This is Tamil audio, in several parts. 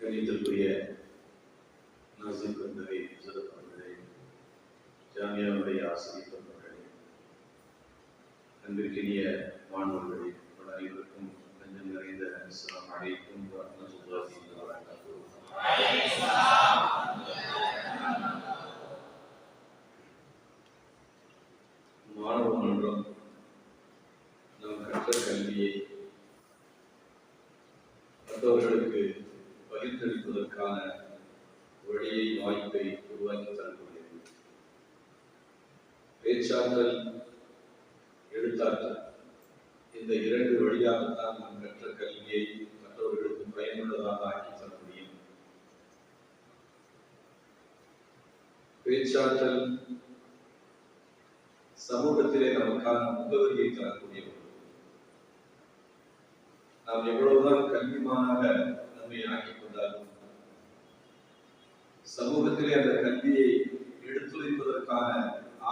கணிதத்துக்குரிய நாசிக் வந்தவை சிறப்பானவர்களே ஜாமியாவுடைய ஆசிரியர் பெருமக்களே அன்பிற்கினிய மாணவர்களே உங்கள் அனைவருக்கும் நெஞ்சம் நிறைந்த அஸ்ஸலாமு அலைக்கும் வரஹ்மத்துல்லாஹி வபரகாத்துஹு மாணவ மன்றம் நாம் கற்ற கல்வியை மற்றவர்களுக்கு பகிர்ந்தளிப்பதற்கான வழியை வாய்ப்பை உருவாக்கி தரக்கூடியது பேச்சாற்றல் எழுத்தாற்றல் இந்த இரண்டு வழியாகத்தான் நாம் கற்ற கல்வியை மற்றவர்களுக்கு பயனுள்ளதாக ஆக்கி தர முடியும் பேச்சாற்றல் சமூகத்திலே நமக்கான முகவரியை தரக்கூடிய நாம் எவ்வளவுதான் கல்விமானாக நம்மை ஆக்கிக் கொண்டாலும் சமூகத்திலே அந்த கல்வியை எடுத்துரைப்பதற்கான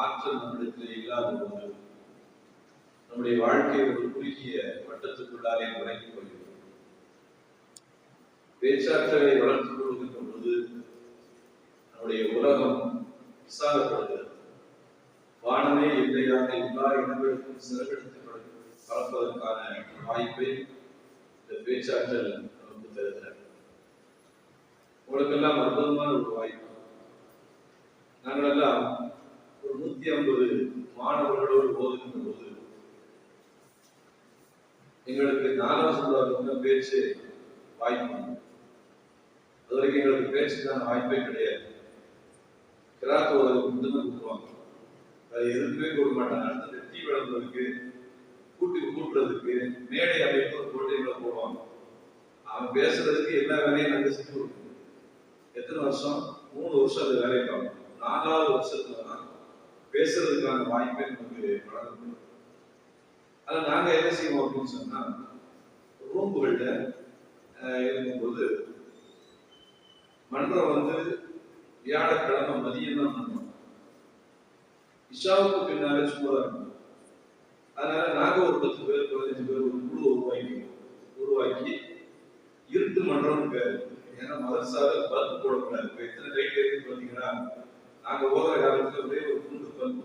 ஆற்றல் நம்மிடத்திலே இல்லாத போது நம்முடைய வாழ்க்கை ஒரு குறுகிய வட்டத்துக்குள்ளாலே வழங்கிக் கொள்கிறோம் பேச்சாற்றலை வளர்த்துக் கொள்கின்ற பொழுது நம்முடைய உலகம் விசாலப்படுகிறது வானமே இல்லையாக எல்லா இடங்களுக்கும் சிறகெடுத்து பறப்பதற்கான வாய்ப்பை இந்த பேச்சாற்றல் நமக்கு தருகிறது. உங்களுக்கெல்லாம் அற்புதமான ஒரு வாய்ப்பு. நாங்கள் எல்லாம் ஒரு நூத்தி ஐம்பது மாணவர்களோடு போதுகின்ற போது எங்களுக்கு நானும் சொல்வார்கள் பேச்சு வாய்ப்பு. அது வரைக்கும் எங்களுக்கு பேச்சுக்கான வாய்ப்பே கிடையாது. கிராத்து உதவி மட்டும்தான் அது எதுக்குமே கொடுக்க மாட்டாங்க. அடுத்தது டீ விளம்புறதுக்கு கூட்டி கூட்டுறதுக்கு மேடை அமைப்பு போட்டிகளை போடுவாங்க. அவன் பேசுறதுக்கு எல்லா வேலையும் நாங்கள் செஞ்சு கொடுக்கணும் எத்தனை வருஷம்? மூணு வருஷம் அது வேலையை பார்க்கணும் நாலாவது வருஷத்துல தான் பேசுறதுக்கான வாய்ப்பே நமக்கு வழங்கப்படும் ஆனா நாங்க என்ன செய்வோம் அப்படின்னு சொன்னா ரூம்புகள்ல இருக்கும்போது மன்றம் வந்து வியாழக்கிழமை மதியம் தான் மன்றம் இஷாவுக்கு பின்னாலே சும்மா இருக்கும். அதனால நாங்க ஒரு பத்து பேர் பதினஞ்சு பேர் ஒரு குழு உருவாக்கி உருவாக்கி இருட்டு மன்றம் பேர் ஏன்னா மதரசால பல்பு போடக்கூடாது. இப்ப எத்தனை லைட் இருக்கு பாத்தீங்கன்னா நாங்க ஓதுற காலத்துல ஒரே ஒரு குண்டு பல்பு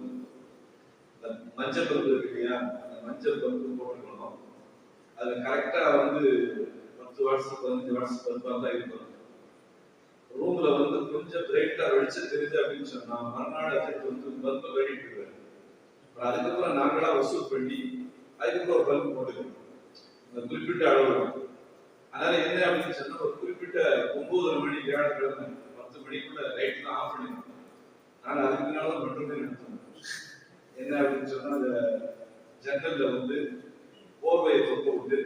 இந்த மஞ்சள் பல்பு இருக்கு இல்லையா? அந்த மஞ்சள் பல்பு போட்டுக்கணும். அது கரெக்டா வந்து பத்து வாட்ஸ் பதினஞ்சு வாட்ஸ் பல்பா தான் இருக்கும் ரூம்ல வந்து கொஞ்சம் பிரைட்டா வெளிச்சம் தெரியுது அப்படின்னு சொன்னா மறுநாள் வந்து பல்பை வேடிட்டு இருக்காரு அதுக்கப்புறம் நாங்களா வசூல் பண்ணி அதுக்கப்புறம் ஒரு பல்பு போட்டுக்கணும் இந்த குறிப்பிட்ட அளவு. அதனால என்ன அப்படின்னு சொன்னா ஒரு குறிப்பிட்ட ஒன்பது மணி வியாழக்கிழமை பத்து மணிக்குள்ள லைட் தான் ஆஃப் பண்ணிருக்கோம் நாங்க அதுக்கு முன்னால மட்டுமே நடத்தணும் என்ன அப்படின்னு சொன்னா அந்த ஜன்னல்ல வந்து போர்வையை தொப்ப விட்டு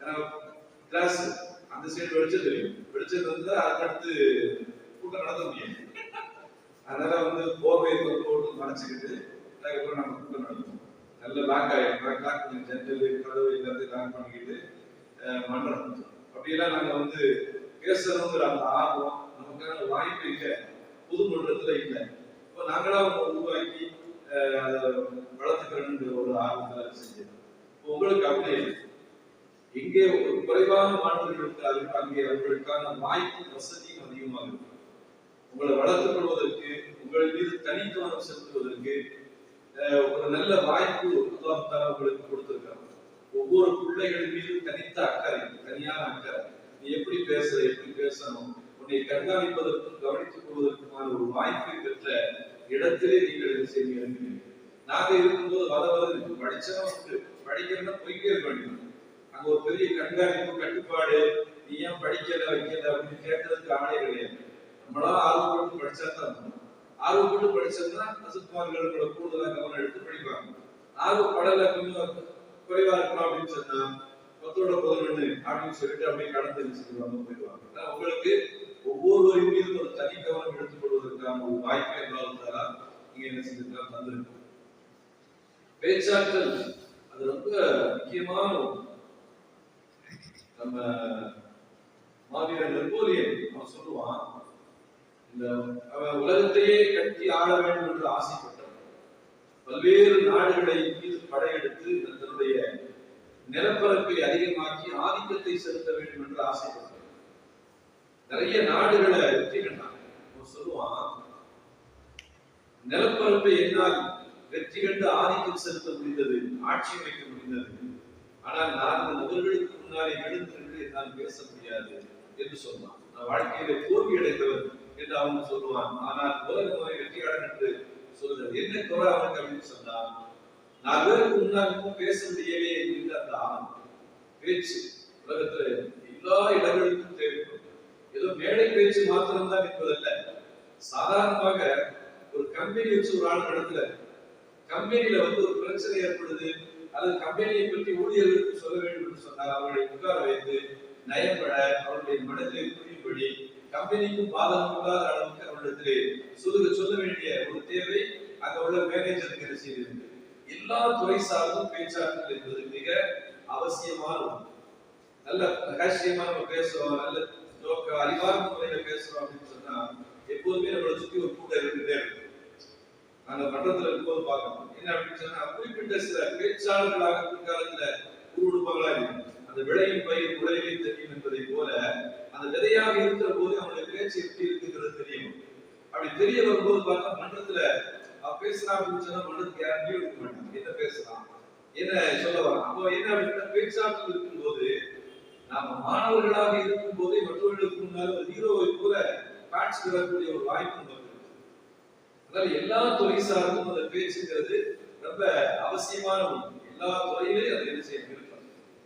ஏன்னா கிளாஸ் அந்த சைடு வெளிச்சம் தெரியும். வெளிச்சம் இருந்தா அதுக்கடுத்து கூட்டம் நடத்த முடியும். அதனால வந்து போர்வை போட்டு விட்டு மறைச்சிக்கிட்டு அதுக்கப்புறம் நம்ம கூட்டம் நடத்துவோம். நல்ல லாக் ஆயிடும் லாக் பண்ணி ஜன்னல் கதவு எல்லாத்தையும் லாக் பண்ணிக்கிட்டு மன்றம். அப்படியெல்லாம் நாங்க வந்து பேசணுங்கிற அந்த ஆர்வம் நமக்கான வாய்ப்பு இல்லை. புது மன்றத்துல இல்லை. இப்போ நாங்களா உருவாக்கி அஹ், அதை வளர்த்துக்கிறோங்கிற ஒரு ஆர்வத்தை செஞ்சது. உங்களுக்கு அப்படியே எங்கே இங்கே ஒரு குறைவான மாணவர்கள் இருக்கிறார்கள் அங்கே அவர்களுக்கான வாய்ப்பு வசதியும் அதிகமாக இருக்கும் உங்களை வளர்த்துக் கொள்வதற்கு உங்கள் மீது தனித்துவம் செலுத்துவதற்கு அஹ், ஒரு நல்ல வாய்ப்பு அல்லாஹால உங்களுக்கு கொடுத்திருக்காங்க. ஒவ்வொரு பிள்ளைகள் மீது தனித்த அக்கறை தனியான அக்கறை. நீ எப்படி பேசுற எப்படி பேசணும் உன்னை கண்காணிப்பதற்கும் கவனித்துக் கொள்வதற்குமான ஒரு வாய்ப்பை பெற்ற இடத்திலே நீங்கள் என்ன செய்ய இருக்கிறீர்கள் நாங்க இருக்கும்போது வத வத படிச்சவன் உண்டு படிக்கிறதா போய்ட்டே இருக்க வேண்டியது அங்க ஒரு பெரிய கண்காணிப்பு கட்டுப்பாடு நீ ஏன் படிக்கல வைக்கல அப்படின்னு கேட்டதுக்கு ஆளே கிடையாது நம்மளா ஆர்வப்பட்டு படிச்சா தான் இருக்கும். ஆர்வப்பட்டு படிச்சோம்னா அசுத்மார்கள் கூடுதலாக கூடுதலா கவனம் எடுத்து படிப்பாங்க. ஆர்வப்படல கொஞ்சம் குறைவா இருக்கலாம் அப்படின்னு சொன்னா பத்தோட பதினொன்று அப்படின்னு சொல்லிட்டு அப்படியே கடந்து செஞ்சுருவாங்க போயிடுவாங்க. உங்களுக்கு ஒவ்வொருவரின் மீதும் ஒரு தனி கவனம் எடுத்துக் கொள்வதற்கான ஒரு வாய்ப்பை இருந்தாலும் நீங்க என்ன செஞ்சிருக்கலாம் தந்திருக்கோம் பேச்சாற்றல் அது ரொம்ப முக்கியமான நம்ம மாவீரன் நெப்போலியன் அவன் சொல்லுவான் இந்த அவன் உலகத்தையே கட்டி ஆள வேண்டும் என்று ஆசைப்படும் பல்வேறு நாடுகளை மீது படையெடுத்து தன்னுடைய அதிகமாக்கி ஆதிக்கத்தை செலுத்த வேண்டும் என்று ஆசைப்பட்டார் நிறைய நாடுகளை வெற்றி கண்டாங்க. சொல்லுவான் நிலப்பரப்பை என்னால் வெற்றி கண்டு ஆதிக்கம் செலுத்த முடிந்தது ஆட்சி அமைக்க முடிந்தது. ஆனால் நான் நபர்களுக்கு முன்னாலே எழுந்திருந்து என்னால் பேச முடியாது என்று சொன்னான் நான் வாழ்க்கையில தோல்வி அடைந்தவர் என்று அவங்க சொல்லுவான் ஆனால் உலக முறை வெற்றியாளர் என்று சொல்லுகிறது. என்ன குறை அவனுக்கு? அப்படின்னு சொன்னான் நான் பேருக்கு முன்னால் பேச முடியவே என்கின்ற அந்த ஆனந்தம் பேச்சு உலகத்துல எல்லா இடங்களுக்கும் தேவைப்படும். ஏதோ மேடை பேச்சு மாத்திரம்தான் என்பதல்ல. சாதாரணமாக ஒரு கம்பெனி வச்சு ஒரு ஆள் நடத்துல கம்பெனில வந்து ஒரு பிரச்சனை ஏற்படுது அது கம்பெனியை பற்றி ஊழியர்களுக்கு சொல்ல வேண்டும் என்று சொன்னால் அவர்களை உட்கார வைத்து நயம்பட அவருடைய மனதில் புரியும்படி கம்பெனிக்கும் பாதகம் இல்லாத அளவுக்கு அவரிடத்திலே சொல்லுக சொல்ல வேண்டிய ஒரு தேவை அங்க உள்ள மேனேஜருக்கு என்ன செய்திருக்கு எல்லா துறை சார்ந்தும் பேச்சாளர்கள் என்பது மிக அவசியமான ஒன்று. நல்ல ரகசியமா நம்ம பேசுறோம் நல்ல ஜோக்க அறிவார்ந்த முறையில பேசுறோம் அப்படின்னு சொன்னா எப்போதுமே நம்மளை சுத்தி ஒரு கூட்டம் இருந்துட்டே இருக்கு நாங்க மன்றத்துல இருக்கும்போது பார்க்கணும் என்ன அப்படின்னு சொன்னா குறிப்பிட்ட சில பேச்சாளர்களாக பிற்காலத்துல உருவெடுப்பாங்களா இருக்கும் அந்த விளையும் பயிர் உலகிலே தெரியும் என்பதை போல அந்த விதையாக இருக்கிற போது அவனுடைய பேச்சு எப்படி இருக்குங்கிறது தெரியும். அப்படி தெரிய வரும்போது பார்த்தா மன்றத்துல அவ பேசுறான் அப்படின்னு சொன்னா மன்றத்துக்கு யாரும் லீவ் எடுக்க மாட்டாங்க. என்ன பேசலாம் என்ன சொல்ல வரான்? அப்போ என்ன அப்படின்னா பேச்சாற்றல் இருக்கும்போது நாம மாணவர்களாக இருக்கும் போதே மற்றவர்களுக்கு முன்னால் ஒரு ஹீரோவை போல காட்சி விடக்கூடிய ஒரு வாய்ப்பு நமக்கு அதனால எல்லா துறை சார்ந்தும் அந்த பேச்சுங்கிறது ரொம்ப அவசியமான ஒன்று எல்லா துறையிலையும் அதை என்ன செய்ய இருக்கும்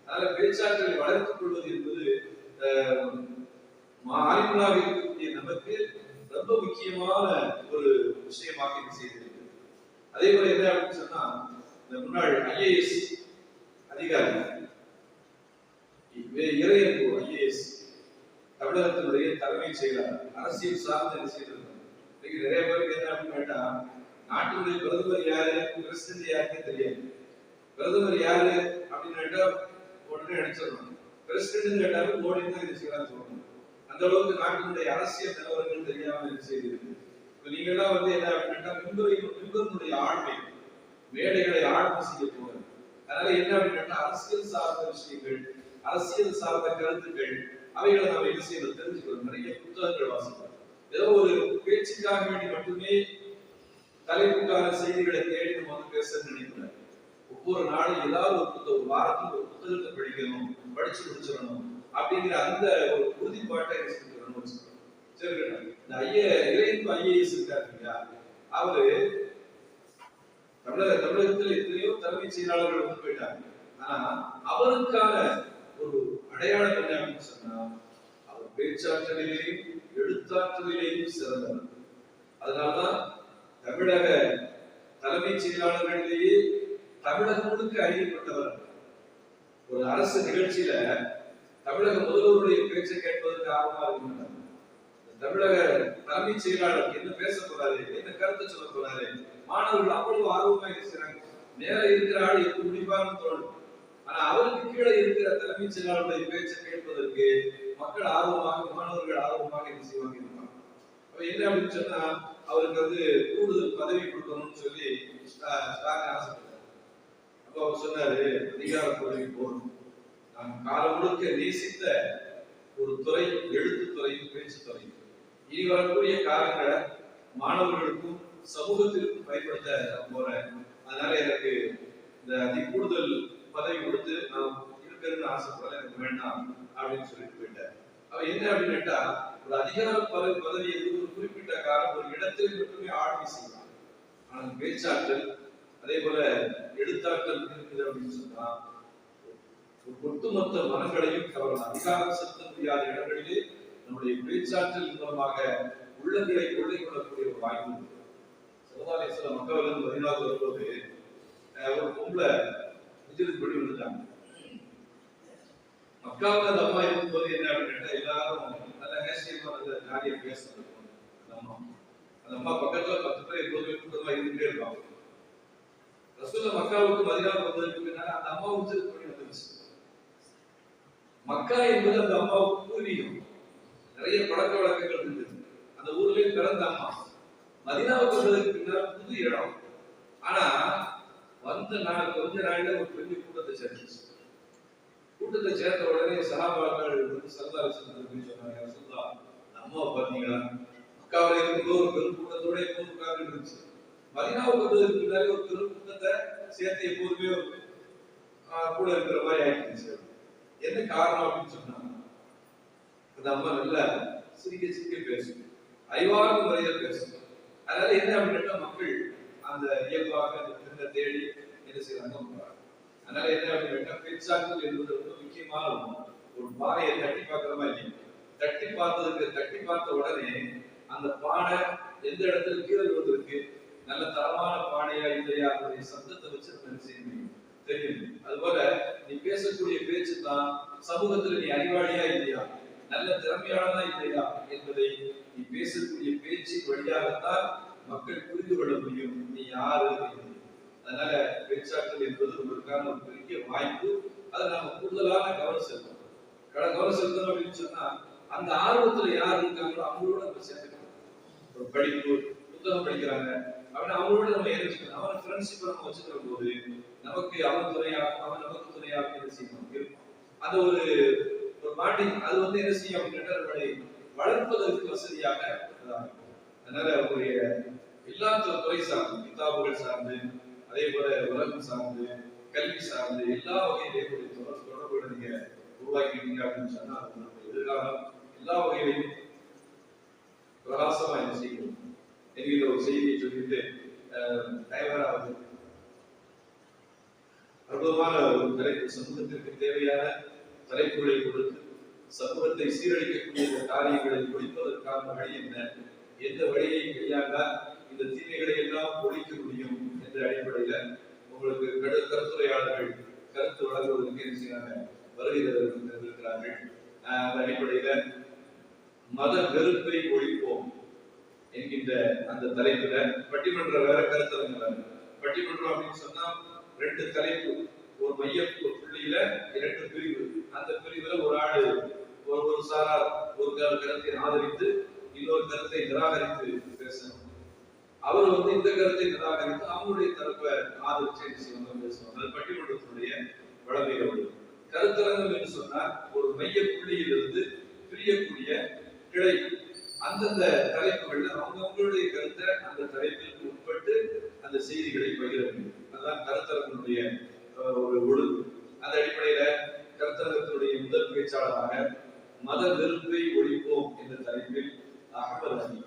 அதனால பேச்சாற்றலை வளர்த்துக் கொள்வது என்பது அஹ், ஆய்வுகளாக இருக்கக்கூடிய நமக்கு முக்கியமான ஒரு விஷயமாக இது செய்திருக்கு அதே போல என்ன அப்படின்னு சொன்னா இந்த முன்னாள் ஐஏஎஸ் அதிகாரி இறையன்பு ஐஏஎஸ் தமிழகத்தினுடைய தலைமை செயலாளர் அரசியல் சார்ந்த என்ன இன்னைக்கு நிறைய பேருக்கு என்ன அப்படின்னு கேட்டா நாட்டினுடைய பிரதமர் யாரு பிரசிடண்ட் யாருன்னே தெரியாது. பிரதமர் யாரு அப்படின்னு கேட்டா உடனே அடிச்சிடணும். பிரசிடண்ட் கேட்டாலும் மோடி தான் இது செய்யலாம்னு சொல்லணும் அந்த அளவுக்கு நாட்டினுடைய அரசியல் நிலவரங்கள் தெரியாம செய்திருக்கு? இப்ப நீங்க எல்லாம் வந்து என்ன அப்படின்னா மின்பரை மின்பரனுடைய ஆண்மை மேடைகளை ஆழ்வு செய்ய போகிறது அதனால என்ன அப்படின்னா அரசியல் சார்ந்த விஷயங்கள் அரசியல் சார்ந்த கருத்துக்கள் அவைகளை நம்ம என்ன செய்யணும்? தெரிஞ்சுக்கிறோம் நிறைய புத்தகங்கள் வாசிக்கிறோம். ஏதோ ஒரு பேச்சுக்காக வேண்டி மட்டுமே தலைப்புக்கான செய்திகளை தேடி நம்ம வந்து பேச நினைக்கிறேன். ஒவ்வொரு நாளும் ஏதாவது ஒரு புத்தகம் ஒரு வாரத்துக்கு ஒரு புத்தகத்தை படிக்கணும் படிச்சு முடிச்சிடணும். அப்படிங்கிற அந்த ஒரு உறுதிப்பாட்டை என்ன செஞ்சுக்கணும்னு சரி இந்த ஐய இறைந்து ஐஏஎஸ் இருக்காரு இல்லையா? அவரு தமிழக தமிழகத்தில் எத்தனையோ தலைமைச் செயலாளர்கள் வந்து போயிட்டாங்க. ஆனா அவருக்கான ஒரு அடையாளம் என்ன அப்படின்னு சொன்னா அவர் பேச்சாற்றலிலேயும் எழுத்தாற்றலிலேயும் சிறந்தவர். அதனாலதான் தமிழக தலைமைச் செயலாளர்களிலேயே தமிழகம் முழுக்க அறியப்பட்டவர் ஒரு அரசு நிகழ்ச்சியில தமிழக முதல்வருடைய பேச்சை கேட்பதற்கு ஆர்வமா இருக்கின்றனர் தமிழக தலைமைச் செயலாளர் என்ன பேச போறாரு என்ன கருத்தை சொல்ல போறாரு? மாணவர்கள் அவ்வளவு ஆர்வமா இருக்கிறாங்க. மேல இருக்கிற ஆள் எப்படி முடிப்பான்னு தோணும். ஆனா அவருக்கு கீழே இருக்கிற தலைமைச் செயலாளருடைய பேச்சை கேட்பதற்கு மக்கள் ஆர்வமாக மாணவர்கள் ஆர்வமாக என்ன செய்வாங்க இருப்பாங்க அப்ப என்ன அப்படின்னு சொன்னா அவருக்கு வந்து கூடுதல் பதவி கொடுக்கணும்னு சொல்லி ஸ்டாலின் ஆசைப்பட்டார். அப்ப அவர் சொன்னாரு அதிகார பதவி போதும் நான் காலம் முழுக்க நேசித்த ஒரு துறை எழுத்து துறையும் பேச்சு துறையும். இனி வரக்கூடிய காலங்களை மாணவர்களுக்கும் சமூகத்திற்கும் பயன்படுத்த போறேன். அதனால எனக்கு இந்த அதி கூடுதல் பதவி கொடுத்து நான் இருக்கிறதுன்னு ஆசைப்படல எனக்கு வேண்டாம் அப்படின்னு சொல்லிட்டு போயிட்டேன் அவ என்ன அப்படின்னு கேட்டா ஒரு அதிகார பதவி பதவி என்பது ஒரு குறிப்பிட்ட காலம் ஒரு இடத்தில் மட்டுமே ஆட்சி செய்யலாம் ஆனால் பேச்சாற்றல் அதே போல எழுத்தாற்றல் இருக்குது அப்படின்னு சொன்னா ஒட்டுமொத்த மனங்களையும் கவரலாம் அதிகாரம் செலுத்த முடியாத இடங்களிலே நம்முடைய பேச்சாற்றல் மூலமாக உள்ளங்களை கொள்ளை கொள்ளக்கூடிய ஒரு வாய்ப்பு உண்டு. சமுதாய சில மக்கள் வந்து பதினாறு வரும்போது ஒரு பொம்பளை குஜராத் படி வந்துட்டாங்க. மக்காவில் அந்த அம்மா இருக்கும்போது என்ன அப்படின்னு கேட்டா எல்லாரும் நல்ல ஹேசியமா நல்ல ஜாலியா பேசுறது அந்த அம்மா. அந்த அம்மா பக்கத்துல பத்து பேர் எப்போதுமே கூட்டமா இருந்துட்டே இருப்பாங்க. ரசூல மக்காவுக்கு மதினா வந்ததுக்கு பின்னால அந்த அம்மா வந்து மக்கா என்பது அந்த அம்மாவுக்கு பூர்வீகம். நிறைய பழக்க வழக்கங்கள் இருந்தது. அந்த ஊர்லயே பிறந்த அம்மா. மதினாவுக்கு வந்ததுக்கு பின்னால் புது இடம். ஆனா வந்த நாள் கொஞ்ச நாள்ல ஒரு பெரிய கூட்டத்தை சேர்ந்துச்சு. கூட்டத்தை சேர்த்த உடனே சகாபாக்கள் வந்து சரதாரி சொன்னாங்க சொல்லா அம்மா பாத்தீங்களா? மக்காவில இருக்கும்போது ஒரு பெரும் கூட்டத்தோட எப்போது உட்கார்ந்து இருந்துச்சு? மதினாவுக்கு வந்ததுக்கு பின்னாடி ஒரு பெரும் கூட்டத்தை சேர்த்து எப்போதுமே ஆஹ், கூட இருக்கிற மாதிரி ஆயிடுச்சு. என்ன காரணம் அப்படின்னு சொன்னாங்க அந்த அம்மா நல்லா சிரிக்க சிரிக்க பேசும் அறிவார்ந்த முறையில் பேசும் அதனால என்ன அப்படின்னா மக்கள் அந்த இயல்பாக அந்த பெண்ணை தேடி என்ன செய்யறாங்க அதனால என்ன அப்படின்னா பேச்சாக்கள் என்பது ரொம்ப முக்கியமான ஒரு பானையை தட்டி பார்க்கிற மாதிரி தட்டி பார்த்ததுக்கு தட்டி பார்த்த உடனே அந்த பானை எந்த இடத்துல கீழே விழுந்திருக்கு? நல்ல தரமான பானையா இல்லையா? அதனுடைய சத்தத்தை வச்சு நம்ம செய்ய முடியும்? தெரியும் அதுபோல நீ பேசக்கூடிய பேச்சு தான் சமூகத்துல நீ அறிவாளியா இல்லையா? நல்ல திறமையானதா இல்லையா? என்பதை நீ பேசக்கூடிய பேச்சின் வழியாகத்தான் மக்கள் புரிந்து கொள்ள முடியும். நீ யாரு அதனால பேச்சாற்றல் என்பது உங்களுக்கான ஒரு பெரிய வாய்ப்பு. அதை நாம கூடுதலான கவனம் செலுத்தணும். கட- கவனம் செலுத்தணும் அப்படின்னு சொன்னா அந்த ஆர்வத்துல யார் இருக்காங்களோ அவங்களோட நம்ம சேர்ந்துக்கணும். ஒரு படிப்பு புத்தகம் படிக்கிறாங்க. அப்படின்னு அவங்களோட நம்ம இணைச்சுக்கணும் அவன் ஃப்ரெண்ட்ஷிப் நம்ம வச்சுக்கிற போது நமக்கு அவன் துணையாக அவன் நமக்கு துணையாக என்ன செய்யணும் அது ஒரு ஒரு பாண்டிங். அது வந்து என்ன செய்யும் அப்படின்னா நம்மளை வளர்ப்பதற்கு வசதியாக அதனால அவருடைய எல்லா துறை சார்ந்து கிதாபுகள் சார்ந்து அதே போல உலகம் சார்ந்து கல்வி சார்ந்து எல்லா வகையிலையும் ஒரு தொடர்பு தொடர்புகளை நீங்க உருவாக்கிட்டீங்க அப்படின்னு சொன்னா அது எதிர்காலம். எல்லா வகையிலையும் பிரகாசமா என்ன செய்யும்? என்கிற ஒரு செய்தியை சொல்லிட்டு டைவராகுது அற்புதமான ஒரு தலைப்பு சமூகத்திற்கு தேவையான தலைப்புகளை கொடுத்து சமூகத்தை சீரழிக்கக்கூடிய காரியங்களை ஒழிப்பதற்கான வழி என்ன? எந்த வழியை கையாண்டால் இந்த தீமைகளை எல்லாம் ஒழிக்க முடியும் என்ற அடிப்படையில உங்களுக்கு கடு கருத்துரையாளர்கள் கருத்து வழங்குவதற்கு என்ன செய்யறாங்க வருகை இருக்கிறார்கள் ஆஹ் அந்த அடிப்படையில மத வெறுப்பை ஒழிப்போம் என்கின்ற அந்த தலைப்புல பட்டிமன்ற வேற கருத்தரங்க பட்டிமன்றம் அப்படின்னு சொன்னா ரெண்டு தலைப்பு ஒரு மைய புள்ளியில இரண்டு பிரிவு. அந்த பிரிவுல ஒரு ஆடு ஒரு ஒரு சாரார் ஒரு கருத்தை ஆதரித்து இன்னொரு கருத்தை நிராகரித்து பேசணும். அவர் வந்து இந்த கருத்தை நிராகரித்து அவங்களுடைய தரப்பை ஆதரிச்சு என்ன பேசுவாங்க அது பட்டிமன்றத்தினுடைய வளமைகள் கருத்தரங்கம் என்று சொன்னால் ஒரு மைய புள்ளியிலிருந்து பிரியக்கூடிய கிளை. அந்தந்த தலைப்புகள்ல அவங்கவுங்களுடைய கருத்தை அந்த தலைப்பிற்கு உட்பட்டு அந்த செய்திகளை பகிர வேண்டும் அதுதான் கருத்தரங்கனுடைய ஒரு ஒழு அந்த அடிப்படையில கருத்தரங்கத்தினுடைய முதல் பேச்சாளராக மத வெறுப்பை ஒழிப்போம் என்ற தலைப்பில் அகமது அலி